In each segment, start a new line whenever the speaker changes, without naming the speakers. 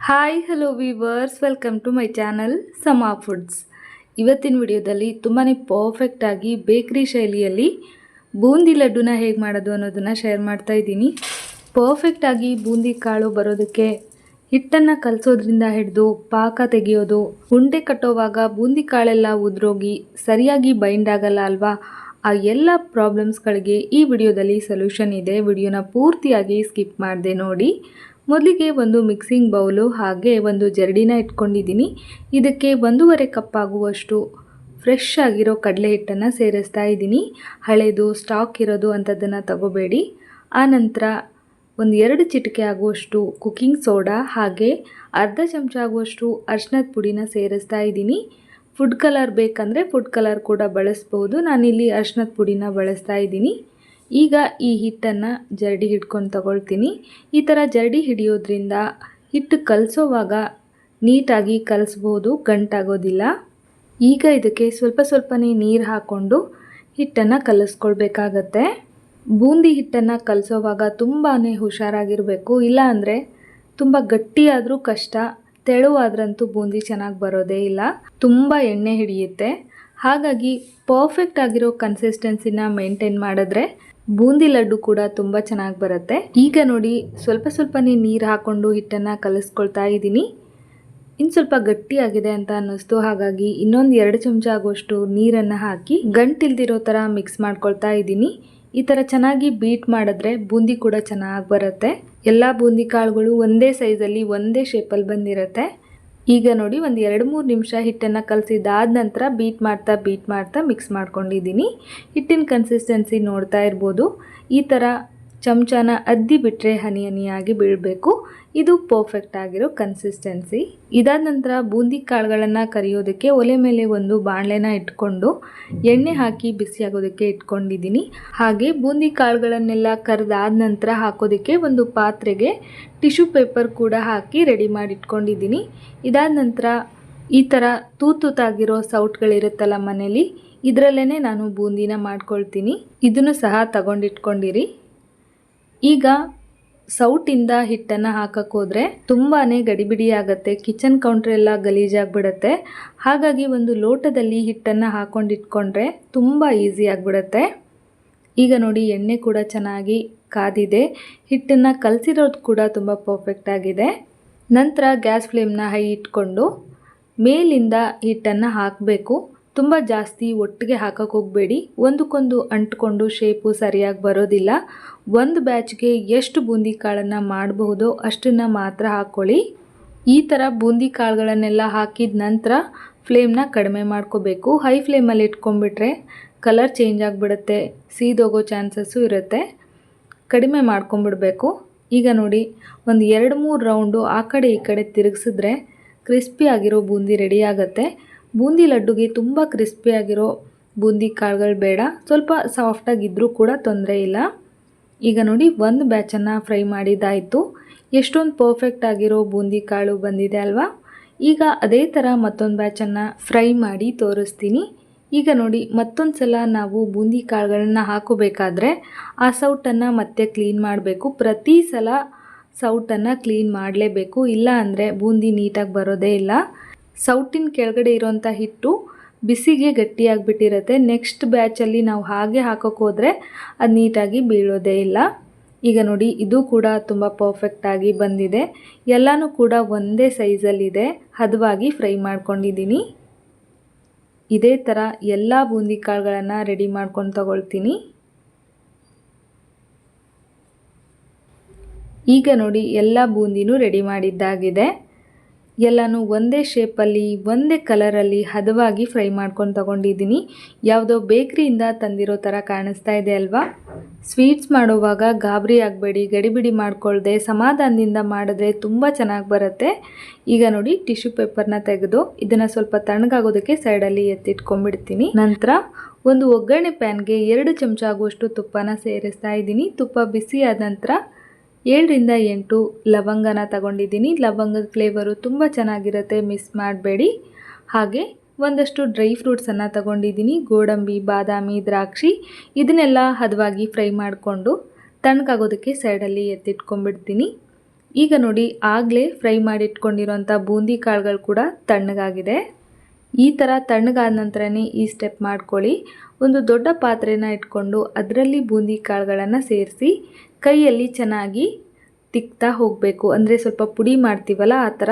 Hi hello viewers welcome to my channel Sama foods ಇವತ್ತಿನ ವಿಡಿಯೋದಲ್ಲಿ ತುಂಬಾ ಪರ್ಫೆಕ್ಟಾಗಿ ಬೇಕ್ರಿ ಶೈಲಿಯಲ್ಲಿ ಬೂಂದಿ ಲಡ್ಡುನ ಹೇಗೆ ಮಾಡೋದು ಅನ್ನೋದನ್ನು ಶೇರ್ ಮಾಡ್ತಾ ಇದ್ದೀನಿ. ಪರ್ಫೆಕ್ಟಾಗಿ ಬೂಂದಿ ಕಾಳು ಬರೋದಕ್ಕೆ ಹಿಟ್ಟನ್ನು ಕಲಸೋದ್ರಿಂದ ಹಿಡಿದು ಪಾಕ ತೆಗೆಯೋದು, ಉಂಡೆ ಕಟ್ಟೋವಾಗ ಬೂಂದಿ ಕಾಳೆಲ್ಲ ಉದ್ರೋಗಿ ಸರಿಯಾಗಿ ಬೈಂಡ್ ಆಗಲ್ಲ ಅಲ್ವಾ? ಆ ಎಲ್ಲ ಪ್ರಾಬ್ಲಮ್ಸ್ಗಳಿಗೆ ಈ ವಿಡಿಯೋದಲ್ಲಿ ಸೊಲ್ಯೂಷನ್ ಇದೆ. ವಿಡಿಯೋನ ಪೂರ್ತಿಯಾಗಿ ಸ್ಕಿಪ್ ಮಾಡಿದೆ ನೋಡಿ. ಮೊದಲಿಗೆ ಒಂದು ಮಿಕ್ಸಿಂಗ್ ಬೌಲು ಹಾಗೆ ಒಂದು ಜರಡಿನ ಇಟ್ಕೊಂಡಿದ್ದೀನಿ. ಇದಕ್ಕೆ ಒಂದೂವರೆ ಕಪ್ ಆಗುವಷ್ಟು ಫ್ರೆಶ್ ಆಗಿರೋ ಕಡಲೆ ಹಿಟ್ಟನ್ನು ಸೇರಿಸ್ತಾ ಇದ್ದೀನಿ. ಹಳೆಯದು ಸ್ಟಾಕ್ ಇರೋದು ಅಂಥದ್ದನ್ನು ತಗೋಬೇಡಿ. ಆನಂತರ ಒಂದು ಎರಡು ಚಿಟಿಕೆ ಆಗುವಷ್ಟು ಕುಕ್ಕಿಂಗ್ ಸೋಡಾ ಹಾಗೆ ಅರ್ಧ ಚಮಚ ಆಗುವಷ್ಟು ಅರ್ಶಿನದ ಪುಡಿನ ಸೇರಿಸ್ತಾ ಇದ್ದೀನಿ. ಫುಡ್ ಕಲರ್ ಬೇಕಂದರೆ ಫುಡ್ ಕಲರ್ ಕೂಡ ಬಳಸ್ಬೋದು. ನಾನಿಲ್ಲಿ ಅರ್ಶಿನದ ಪುಡಿನ ಬಳಸ್ತಾ ಇದ್ದೀನಿ. ಈಗ ಈ ಹಿಟ್ಟನ್ನು ಜರಡಿ ಹಿಡ್ಕೊಂಡು ತಗೊಳ್ತೀನಿ. ಈ ಥರ ಜರಡಿ ಹಿಡಿಯೋದ್ರಿಂದ ಹಿಟ್ಟು ಕಲಸೋವಾಗ ನೀಟಾಗಿ ಕಲಿಸ್ಬೋದು, ಗಂಟಾಗೋದಿಲ್ಲ. ಈಗ ಇದಕ್ಕೆ ಸ್ವಲ್ಪ ಸ್ವಲ್ಪನೇ ನೀರು ಹಾಕ್ಕೊಂಡು ಹಿಟ್ಟನ್ನು ಕಲಿಸ್ಕೊಳ್ಬೇಕಾಗತ್ತೆ. ಬೂಂದಿ ಹಿಟ್ಟನ್ನು ಕಲಸೋವಾಗ ತುಂಬಾ ಹುಷಾರಾಗಿರಬೇಕು. ಇಲ್ಲ ಅಂದರೆ ತುಂಬ ಗಟ್ಟಿಯಾದರೂ ಕಷ್ಟ, ತೆಳುವಾದ್ರಂತೂ ಬೂಂದಿ ಚೆನ್ನಾಗಿ ಬರೋದೇ ಇಲ್ಲ. ತುಂಬ ಎಣ್ಣೆ ಹಿಡಿಯುತ್ತೆ. ಹಾಗಾಗಿ ಪರ್ಫೆಕ್ಟ್ ಆಗಿರೋ ಕನ್ಸಿಸ್ಟೆನ್ಸಿನ ಮೇಂಟೈನ್ ಮಾಡಿದ್ರೆ ಬೂಂದಿ ಲಡ್ಡು ಕೂಡ ತುಂಬ ಚೆನ್ನಾಗಿ ಬರುತ್ತೆ. ಈಗ ನೋಡಿ, ಸ್ವಲ್ಪ ಸ್ವಲ್ಪನೇ ನೀರು ಹಾಕ್ಕೊಂಡು ಹಿಟ್ಟನ್ನು ಕಲಿಸ್ಕೊಳ್ತಾ ಇದ್ದೀನಿ. ಇನ್ನು ಸ್ವಲ್ಪ ಗಟ್ಟಿಯಾಗಿದೆ ಅಂತ ಅನ್ನಿಸ್ತು. ಹಾಗಾಗಿ ಇನ್ನೊಂದು ಎರಡು ಚಮಚ ಆಗುವಷ್ಟು ನೀರನ್ನು ಹಾಕಿ ಗಂಟಿಲ್ದಿರೋ ಥರ ಮಿಕ್ಸ್ ಮಾಡ್ಕೊಳ್ತಾ ಇದ್ದೀನಿ. ಈ ಥರ ಚೆನ್ನಾಗಿ ಬೀಟ್ ಮಾಡಿದ್ರೆ ಬೂಂದಿ ಕೂಡ ಚೆನ್ನಾಗಿ ಬರುತ್ತೆ. ಎಲ್ಲ ಬೂಂದಿ ಕಾಳುಗಳು ಒಂದೇ ಸೈಜಲ್ಲಿ ಒಂದೇ ಶೇಪಲ್ಲಿ ಬಂದಿರುತ್ತೆ. ಈಗ ನೋಡಿ ಒಂದು ಎರಡು ಮೂರು ನಿಮಿಷ ಹಿಟ್ಟನ್ನು ಕಲಸಿದಾದ ನಂತರ ಬೀಟ್ ಮಾಡ್ತಾ ಬೀಟ್ ಮಾಡ್ತಾ ಮಿಕ್ಸ್ ಮಾಡ್ಕೊಂಡಿದ್ದೀನಿ. ಹಿಟ್ಟಿನ ಕನ್ಸಿಸ್ಟೆನ್ಸಿ ನೋಡ್ತಾ ಇರ್ಬೋದು. ಈ ಥರ ಚಮಚನ ಅದ್ದಿ ಬಿಟ್ಟರೆ ಹನಿ ಹನಿಯಾಗಿ ಬೀಳಬೇಕು. ಇದು ಪರ್ಫೆಕ್ಟ್ ಆಗಿರೋ ಕನ್ಸಿಸ್ಟೆನ್ಸಿ ಇದಾದ ನಂತರ ಬೂಂದಿ ಕಾಳುಗಳನ್ನು ಕರಿಯೋದಕ್ಕೆ ಒಲೆ ಮೇಲೆ ಒಂದು ಬಾಣಲೆನ ಇಟ್ಕೊಂಡು ಎಣ್ಣೆ ಹಾಕಿ ಬಿಸಿಯಾಗೋದಕ್ಕೆ ಇಟ್ಕೊಂಡಿದ್ದೀನಿ. ಹಾಗೆ ಬೂಂದಿ ಕಾಳುಗಳನ್ನೆಲ್ಲ ಕರೆದಾದ ನಂತರ ಹಾಕೋದಕ್ಕೆ ಒಂದು ಪಾತ್ರೆಗೆ ಟಿಶ್ಯೂ ಪೇಪರ್ ಕೂಡ ಹಾಕಿ ರೆಡಿ ಮಾಡಿ ಇಟ್ಕೊಂಡಿದ್ದೀನಿ ಇದಾದ ನಂತರ ಈ ಥರ ತೂತೂತಾಗಿರೋ ಸೌಟ್ಗಳಿರುತ್ತಲ್ಲ ಮನೇಲಿ ಇದರಲ್ಲೇ ನಾನು ಬೂಂದಿನ ಮಾಡ್ಕೊಳ್ತೀನಿ. ಇದನ್ನು ಸಹ ತಗೊಂಡಿಟ್ಕೊಂಡಿರಿ. ಈಗ ಸೌಟಿಂದ ಹಿಟ್ಟನ್ನು ಹಾಕೋಕ್ಕೋದ್ರೆ ತುಂಬಾ ಗಡಿಬಿಡಿ ಆಗುತ್ತೆ, ಕಿಚನ್ ಕೌಂಟ್ರ್ ಎಲ್ಲ ಗಲೀಜಾಗ್ಬಿಡುತ್ತೆ. ಹಾಗಾಗಿ ಒಂದು ಲೋಟದಲ್ಲಿ ಹಿಟ್ಟನ್ನು ಹಾಕೊಂಡಿಟ್ಕೊಂಡ್ರೆ ತುಂಬ ಈಸಿ ಆಗಿಬಿಡುತ್ತೆ. ಈಗ ನೋಡಿ ಎಣ್ಣೆ ಕೂಡ ಚೆನ್ನಾಗಿ ಕಾದಿದೆ. ಹಿಟ್ಟನ್ನು ಕಲಸಿರೋದು ಕೂಡ ತುಂಬ ಪರ್ಫೆಕ್ಟ್ ಆಗಿದೆ. ನಂತರ ಗ್ಯಾಸ್ ಫ್ಲೇಮ್ನ ಹೈ ಇಟ್ಕೊಂಡು ಮೇಲಿಂದ ಹಿಟ್ಟನ್ನು ಹಾಕಬೇಕು. ತುಂಬ ಜಾಸ್ತಿ ಒಟ್ಟಿಗೆ ಹಾಕಕ್ಕೆ ಹೋಗಬೇಡಿ. ಒಂದಕ್ಕೊಂದು ಅಂಟ್ಕೊಂಡು ಶೇಪು ಸರಿಯಾಗಿ ಬರೋದಿಲ್ಲ. ಒಂದು ಬ್ಯಾಚ್ಗೆ ಎಷ್ಟು ಬೂಂದಿ ಕಾಳನ್ನು ಮಾಡಬಹುದೋ ಅಷ್ಟನ್ನು ಮಾತ್ರ ಹಾಕ್ಕೊಳ್ಳಿ ಈ ಥರ ಬೂಂದಿ ಕಾಳುಗಳನ್ನೆಲ್ಲ ಹಾಕಿದ ನಂತರ ಫ್ಲೇಮ್ನ ಕಡಿಮೆ ಮಾಡ್ಕೋಬೇಕು. ಹೈ ಫ್ಲೇಮಲ್ಲಿ ಇಟ್ಕೊಂಡ್ಬಿಟ್ರೆ ಕಲರ್ ಚೇಂಜ್ ಆಗಿಬಿಡುತ್ತೆ. ಸೀದೋಗೋ ಚಾನ್ಸಸ್ಸು ಇರುತ್ತೆ. ಕಡಿಮೆ ಮಾಡ್ಕೊಂಬಿಡಬೇಕು ಈಗ ನೋಡಿ, ಒಂದು ಎರಡು ಮೂರು ರೌಂಡು ಆ ಕಡೆ ಈ ಕಡೆ ತಿರುಗಿಸಿದ್ರೆ ಕ್ರಿಸ್ಪಿ ಆಗಿರೋ ಬೂಂದಿ ರೆಡಿ ಆಗುತ್ತೆ. ಬೂಂದಿ ಲಡ್ಡುಗೆ ತುಂಬ ಕ್ರಿಸ್ಪಿಯಾಗಿರೋ ಬೂಂದಿ ಕಾಳುಗಳು ಬೇಡ. ಸ್ವಲ್ಪ ಸಾಫ್ಟಾಗಿದ್ದರೂ ಕೂಡ ತೊಂದರೆ ಇಲ್ಲ. ಈಗ ನೋಡಿ, ಒಂದು ಬ್ಯಾಚನ್ನು ಫ್ರೈ ಮಾಡಿದ್ದಾಯಿತು. ಎಷ್ಟೊಂದು ಪರ್ಫೆಕ್ಟ್ ಆಗಿರೋ ಬೂಂದಿ ಕಾಳು ಬಂದಿದೆ ಅಲ್ವಾ? ಈಗ ಅದೇ ಥರ ಮತ್ತೊಂದು ಬ್ಯಾಚನ್ನು ಫ್ರೈ ಮಾಡಿ ತೋರಿಸ್ತೀನಿ. ಈಗ ನೋಡಿ ಮತ್ತೊಂದು ಸಲ ನಾವು ಬೂಂದಿ ಕಾಳುಗಳನ್ನು ಹಾಕೋಬೇಕಾದ್ರೆ ಆ ಸೌಟನ್ನು ಮತ್ತೆ ಕ್ಲೀನ್ ಮಾಡಬೇಕು. ಪ್ರತಿ ಸಲ ಸೌಟನ್ನು ಕ್ಲೀನ್ ಮಾಡಲೇಬೇಕು. ಇಲ್ಲ ಅಂದರೆ ಬೂಂದಿ ನೀಟಾಗಿ ಬರೋದೇ ಇಲ್ಲ. ಸೌಟಿನ ಕೆಳಗಡೆ ಇರೋಂಥ ಹಿಟ್ಟು ಬಿಸಿಗೆ ಗಟ್ಟಿಯಾಗಿಬಿಟ್ಟಿರುತ್ತೆ. ನೆಕ್ಸ್ಟ್ ಬ್ಯಾಚಲ್ಲಿ ನಾವು ಹಾಗೆ ಹಾಕೋಕೆ ಹೋದರೆ ಅದು ನೀಟಾಗಿ ಬೀಳೋದೇ ಇಲ್ಲ. ಈಗ ನೋಡಿ, ಇದು ಕೂಡ ತುಂಬ ಪರ್ಫೆಕ್ಟಾಗಿ ಬಂದಿದೆ. ಎಲ್ಲನೂ ಕೂಡ ಒಂದೇ ಸೈಜಲ್ಲಿದೆ ಹದವಾಗಿ ಫ್ರೈ ಮಾಡ್ಕೊಂಡಿದ್ದೀನಿ. ಇದೇ ಥರ ಎಲ್ಲ ಬೂಂದಿ ಕಾಳುಗಳನ್ನು ರೆಡಿ ಮಾಡ್ಕೊಂಡು ತಗೊಳ್ತೀನಿ. ಈಗ ನೋಡಿ, ಎಲ್ಲ ಬೂಂದಿನೂ ರೆಡಿ ಮಾಡಿದ್ದಾಗಿದೆ. ಎಲ್ಲನೂ ಒಂದೇ ಶೇಪಲ್ಲಿ ಒಂದೇ ಕಲರಲ್ಲಿ ಹದವಾಗಿ ಫ್ರೈ ಮಾಡ್ಕೊಂಡು ತಗೊಂಡಿದ್ದೀನಿ. ಯಾವುದೋ ಬೇಕ್ರಿಯಿಂದ ತಂದಿರೋ ಥರ ಕಾಣಿಸ್ತಾ ಇದೆ ಅಲ್ವಾ? ಸ್ವೀಟ್ಸ್ ಮಾಡುವಾಗ ಗಾಬರಿ ಆಗಬೇಡಿ, ಗಡಿಬಿಡಿ ಮಾಡ್ಕೊಳ್ದೆ, ಸಮಾಧಾನದಿಂದ ಮಾಡಿದ್ರೆ ತುಂಬ ಚೆನ್ನಾಗಿ ಬರುತ್ತೆ. ಈಗ ನೋಡಿ ಟಿಶ್ಯೂ ಪೇಪರ್ನ ತೆಗೆದು ಇದನ್ನು ಸ್ವಲ್ಪ ತಣ್ಣಗಾಗೋದಕ್ಕೆ ಸೈಡಲ್ಲಿ ಎತ್ತಿಟ್ಕೊಂಡ್ಬಿಡ್ತೀನಿ. ನಂತರ ಒಂದು ಒಗ್ಗರಣೆ ಪ್ಯಾನ್ಗೆ ಎರಡು ಚಮಚ ಆಗುವಷ್ಟು ತುಪ್ಪನ ಸೇರಿಸ್ತಾ ಇದ್ದೀನಿ. ತುಪ್ಪ ಬಿಸಿ ಆದ ನಂತರ ಏಳರಿಂದ ಎಂಟು ಲವಂಗನ ತಗೊಂಡಿದ್ದೀನಿ. ಲವಂಗದ ಫ್ಲೇವರು ತುಂಬ ಚೆನ್ನಾಗಿರುತ್ತೆ. ಮಿಸ್ ಮಾಡಬೇಡಿ. ಹಾಗೆ ಒಂದಷ್ಟು ಡ್ರೈ ಫ್ರೂಟ್ಸನ್ನು ತಗೊಂಡಿದ್ದೀನಿ. ಗೋಡಂಬಿ, ಬಾದಾಮಿ, ದ್ರಾಕ್ಷಿ ಇದನ್ನೆಲ್ಲ ಹದವಾಗಿ ಫ್ರೈ ಮಾಡಿಕೊಂಡು ತಣ್ಣಗಾಗೋದಕ್ಕೆ ಸೈಡಲ್ಲಿ ಎತ್ತಿಟ್ಕೊಂಡ್ಬಿಡ್ತೀನಿ. ಈಗ ನೋಡಿ ಆಗಲೇ ಫ್ರೈ ಮಾಡಿಟ್ಕೊಂಡಿರೋಂಥ ಬೂಂದಿ ಕಾಳುಗಳು ಕೂಡ ತಣ್ಣಗಾಗಿದೆ. ಈ ಥರ ತಣ್ಣಗಾದ ನಂತರನೇ ಈ ಸ್ಟೆಪ್ ಮಾಡ್ಕೊಳ್ಳಿ. ಒಂದು ದೊಡ್ಡ ಪಾತ್ರೆನ ಇಟ್ಕೊಂಡು ಅದರಲ್ಲಿ ಬೂಂದಿ ಕಾಳುಗಳನ್ನು ಸೇರಿಸಿ ಕೈಯಲ್ಲಿ ಚೆನ್ನಾಗಿ ತಿಕ್ತಾ ಹೋಗಬೇಕು. ಅಂದರೆ ಸ್ವಲ್ಪ ಪುಡಿ ಮಾಡ್ತೀವಲ್ಲ ಆ ಥರ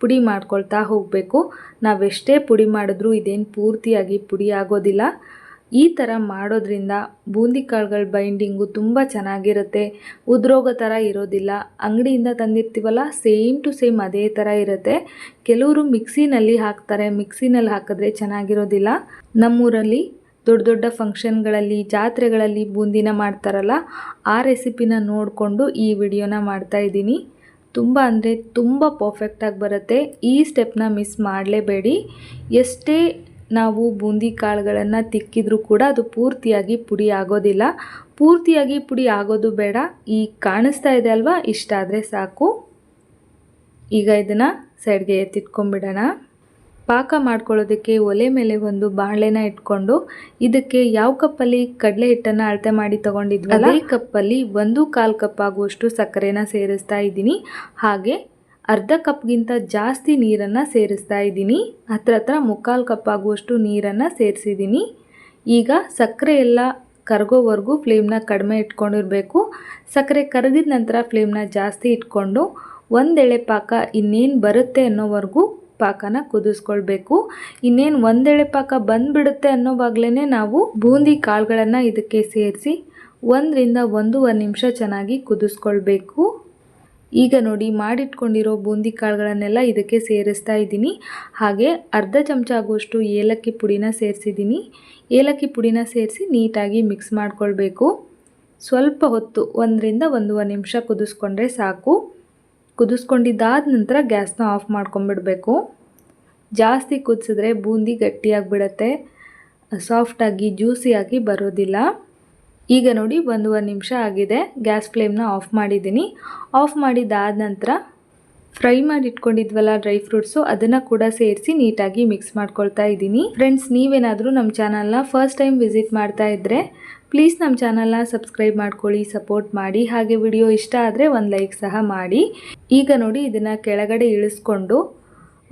ಪುಡಿ ಮಾಡ್ಕೊಳ್ತಾ ಹೋಗಬೇಕು. ನಾವೆಷ್ಟೇ ಪುಡಿ ಮಾಡಿದ್ರೂ ಇದೇನು ಪೂರ್ತಿಯಾಗಿ ಪುಡಿ ಆಗೋದಿಲ್ಲ. ಈ ಥರ ಮಾಡೋದ್ರಿಂದ ಬೂಂದಿ ಕಾಳುಗಳ ಬೈಂಡಿಂಗು ತುಂಬ ಚೆನ್ನಾಗಿರುತ್ತೆ. ಉದ್ರೋಗೋ ಥರ ಇರೋದಿಲ್ಲ. ಅಂಗಡಿಯಿಂದ ತಂದಿರ್ತೀವಲ್ಲ ಸೇಮ್ ಟು ಸೇಮ್ ಅದೇ ಥರ ಇರುತ್ತೆ. ಕೆಲವರು ಮಿಕ್ಸಿನಲ್ಲಿ ಹಾಕ್ತಾರೆ. ಮಿಕ್ಸಿನಲ್ಲಿ ಹಾಕಿದ್ರೆ ಚೆನ್ನಾಗಿರೋದಿಲ್ಲ. ನಮ್ಮೂರಲ್ಲಿ ದೊಡ್ಡ ದೊಡ್ಡ ಫಂಕ್ಷನ್ಗಳಲ್ಲಿ ಜಾತ್ರೆಗಳಲ್ಲಿ ಬೂಂದಿನ ಮಾಡ್ತಾರಲ್ಲ, ಆ ರೆಸಿಪಿನ ನೋಡಿಕೊಂಡು ಈ ವಿಡಿಯೋನ ಮಾಡ್ತಾ ಇದ್ದೀನಿ. ತುಂಬ ಅಂದರೆ ತುಂಬ ಪರ್ಫೆಕ್ಟಾಗಿ ಬರುತ್ತೆ. ಈ ಸ್ಟೆಪ್ನ ಮಿಸ್ ಮಾಡಲೇಬೇಡಿ. ಎಷ್ಟೇ ನಾವು ಬೂಂದಿ ಕಾಳುಗಳನ್ನು ತಿಕ್ಕಿದ್ರೂ ಕೂಡ ಅದು ಪೂರ್ತಿಯಾಗಿ ಪುಡಿ ಆಗೋದಿಲ್ಲ. ಪೂರ್ತಿಯಾಗಿ ಪುಡಿ ಆಗೋದು ಬೇಡ. ಈ ಕಾಣಿಸ್ತಾ ಇದೆ ಅಲ್ವಾ? ಇಷ್ಟಾದರೆ ಸಾಕು. ಈಗ ಇದನ್ನು ಸೈಡ್ಗೆ ಎತ್ತಿಟ್ಕೊಂಡ್ಬಿಡೋಣ. ಪಾಕ ಮಾಡ್ಕೊಳ್ಳೋದಕ್ಕೆ ಒಲೆ ಮೇಲೆ ಒಂದು ಬಾಣಲೆನ ಇಟ್ಕೊಂಡು ಇದಕ್ಕೆ ಯಾವ ಕಪ್ಪಲ್ಲಿ ಕಡಲೆ ಹಿಟ್ಟನ್ನು ಅಳತೆ ಮಾಡಿ ತಗೊಂಡಿದ್ವಲ್ಲ, ಅದೇ ಕಪ್ಪಲ್ಲಿ ಒಂದು ಕಾಲು ಕಪ್ ಆಗುವಷ್ಟು ಸಕ್ಕರೆನ ಸೇರಿಸ್ತಾ ಇದ್ದೀನಿ. ಹಾಗೆ ಅರ್ಧ ಕಪ್ಗಿಂತ ಜಾಸ್ತಿ ನೀರನ್ನು ಸೇರಿಸ್ತಾ ಇದ್ದೀನಿ. ಹತ್ರ ಹತ್ರ ಮುಕ್ಕಾಲು ಕಪ್ ಆಗುವಷ್ಟು ನೀರನ್ನು ಸೇರಿಸಿದ್ದೀನಿ. ಈಗ ಸಕ್ಕರೆ ಎಲ್ಲ ಕರಗೋವರೆಗೂ ಫ್ಲೇಮ್ನ ಕಡಿಮೆ ಇಟ್ಕೊಂಡಿರಬೇಕು. ಸಕ್ಕರೆ ಕರಗಿದ ನಂತರ ಫ್ಲೇಮ್ನ ಜಾಸ್ತಿ ಇಟ್ಕೊಂಡು ಒಂದೆಳೆ ಪಾಕ ಇನ್ನೇನು ಬರುತ್ತೆ ಅನ್ನೋವರೆಗೂ ಪಾಕನ ಕುದಿಸ್ಕೊಳ್ಬೇಕು. ಇನ್ನೇನು ಒಂದೆಳೆ ಪಾಕ ಬಂದ್ಬಿಡುತ್ತೆ ಅನ್ನೋವಾಗಲೇ ನಾವು ಬೂಂದಿ ಕಾಳುಗಳನ್ನು ಇದಕ್ಕೆ ಸೇರಿಸಿ ಒಂದರಿಂದ ಒಂದೂವರೆ ನಿಮಿಷ ಚೆನ್ನಾಗಿ ಕುದಿಸ್ಕೊಳ್ಬೇಕು. ಈಗ ನೋಡಿ ಮಾಡಿಟ್ಕೊಂಡಿರೋ ಬೂಂದಿ ಕಾಳುಗಳನ್ನೆಲ್ಲ ಇದಕ್ಕೆ ಸೇರಿಸ್ತಾ ಇದ್ದೀನಿ. ಹಾಗೆ ಅರ್ಧ ಚಮಚ ಆಗುವಷ್ಟು ಏಲಕ್ಕಿ ಪುಡಿನ ಸೇರಿಸಿದ್ದೀನಿ. ಏಲಕ್ಕಿ ಪುಡಿನ ಸೇರಿಸಿ ನೀಟಾಗಿ ಮಿಕ್ಸ್ ಮಾಡ್ಕೊಳ್ಬೇಕು. ಸ್ವಲ್ಪ ಹೊತ್ತು, ಒಂದರಿಂದ ಒಂದೂವರೆ ನಿಮಿಷ ಕುದಿಸ್ಕೊಂಡ್ರೆ ಸಾಕು. ಕುದಿಸ್ಕೊಂಡಿದ್ದಾದ ನಂತರ ಗ್ಯಾಸ್ನ ಆಫ್ ಮಾಡ್ಕೊಂಬಿಡಬೇಕು. ಜಾಸ್ತಿ ಕುದಿಸಿದ್ರೆ ಬೂಂದಿ ಗಟ್ಟಿಯಾಗಿಬಿಡತ್ತೆ. ಸಾಫ್ಟಾಗಿ, ಜ್ಯೂಸಿಯಾಗಿ ಬರೋದಿಲ್ಲ. ಈಗ ನೋಡಿ ಒಂದೂವರೆ ನಿಮಿಷ ಆಗಿದೆ. ಗ್ಯಾಸ್ ಫ್ಲೇಮ್ನ ಆಫ್ ಮಾಡಿದ್ದೀನಿ. ಆಫ್ ಮಾಡಿದ್ದಾದ ನಂತರ ಫ್ರೈ ಮಾಡಿ ಇಟ್ಕೊಂಡಿದ್ವಲ್ಲ ಡ್ರೈ ಫ್ರೂಟ್ಸು, ಅದನ್ನು ಕೂಡ ಸೇರಿಸಿ ನೀಟಾಗಿ ಮಿಕ್ಸ್ ಮಾಡ್ಕೊಳ್ತಾ ಇದ್ದೀನಿ. ಫ್ರೆಂಡ್ಸ್, ನೀವೇನಾದರೂ ನಮ್ಮ ಚಾನಲ್ನ ಫಸ್ಟ್ ಟೈಮ್ ವಿಸಿಟ್ ಮಾಡ್ತಾ ಇದ್ದರೆ ಪ್ಲೀಸ್ ನಮ್ಮ ಚಾನಲ್ನ ಸಬ್ಸ್ಕ್ರೈಬ್ ಮಾಡ್ಕೊಳ್ಳಿ, ಸಪೋರ್ಟ್ ಮಾಡಿ. ಹಾಗೆ ವಿಡಿಯೋ ಇಷ್ಟ ಆದರೆ ಒಂದು ಲೈಕ್ ಸಹ ಮಾಡಿ. ಈಗ ನೋಡಿ ಇದನ್ನು ಕೆಳಗಡೆ ಇಳಿಸ್ಕೊಂಡು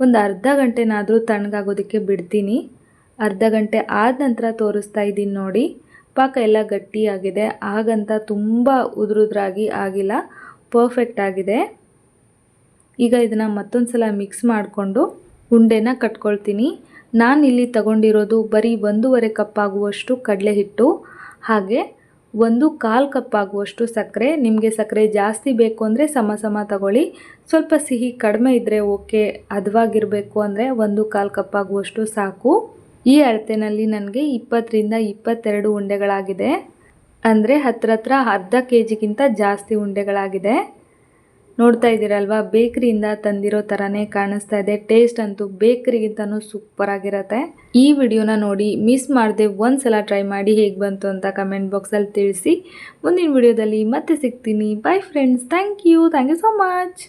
ಒಂದು ಅರ್ಧ ಗಂಟೆನಾದರೂ ತಣ್ಣಗಾಗೋದಕ್ಕೆ ಬಿಡ್ತೀನಿ. ಅರ್ಧ ಗಂಟೆ ಆದ ನಂತರ ತೋರಿಸ್ತಾ ಇದ್ದೀನಿ ನೋಡಿ. ಪಾಕ ಎಲ್ಲ ಗಟ್ಟಿಯಾಗಿದೆ. ಹಾಗಂತ ತುಂಬ ಉದುರುದ್ರಾಗಿ ಆಗಿಲ್ಲ. ಪರ್ಫೆಕ್ಟ್ ಆಗಿದೆ. ಈಗ ಇದನ್ನು ಮತ್ತೊಂದು ಸಲ ಮಿಕ್ಸ್ ಮಾಡಿಕೊಂಡು ಉಂಡೆನ ಕಟ್ಕೊಳ್ತೀನಿ. ನಾನು ಇಲ್ಲಿ ತಗೊಂಡಿರೋದು ಬರೀ ಒಂದೂವರೆ ಕಪ್ ಆಗುವಷ್ಟು ಕಡಲೆ ಹಿಟ್ಟು ಹಾಗೆ ಒಂದು ಕಾಲು ಕಪ್ ಆಗುವಷ್ಟು ಸಕ್ಕರೆ. ನಿಮಗೆ ಸಕ್ಕರೆ ಜಾಸ್ತಿ ಬೇಕು ಅಂದರೆ ಸಮ ಸಮ ತಗೊಳ್ಳಿ. ಸ್ವಲ್ಪ ಸಿಹಿ ಕಡಿಮೆ ಇದ್ದರೆ ಓಕೆ ಹದವಾಗಿರಬೇಕು ಅಂದರೆ ಒಂದು ಕಾಲು ಕಪ್ ಆಗುವಷ್ಟು ಸಾಕು. ಈ ಅಳತೆನಲ್ಲಿ ನನಗೆ ಇಪ್ಪತ್ತರಿಂದ ಇಪ್ಪತ್ತೆರಡು ಉಂಡೆಗಳಾಗಿದೆ. ಅಂದರೆ ಹತ್ರ ಹತ್ರ ಅರ್ಧ ಕೆ ಜಿಗಿಂತ ಜಾಸ್ತಿ ಉಂಡೆಗಳಾಗಿದೆ. ನೋಡ್ತಾ ಇದ್ದೀರಲ್ವ? ಬೇಕ್ರಿಯಿಂದ ತಂದಿರೋ ಥರನೇ ಕಾಣಿಸ್ತಾ ಇದೆ. ಟೇಸ್ಟ್ ಅಂತೂ ಬೇಕ್ರಿಗಿಂತನೂ ಸೂಪರ್ ಆಗಿರುತ್ತೆ. ಈ ವಿಡಿಯೋನ ನೋಡಿ ಮಿಸ್ ಮಾಡದೆ ಒಂದ್ಸಲ ಟ್ರೈ ಮಾಡಿ ಹೇಗೆ ಬಂತು ಅಂತ ಕಮೆಂಟ್ ಬಾಕ್ಸಲ್ಲಿ ತಿಳಿಸಿ. ಮುಂದಿನ ವಿಡಿಯೋದಲ್ಲಿ ಮತ್ತೆ ಸಿಗ್ತೀನಿ. Bye friends thank you thank you so much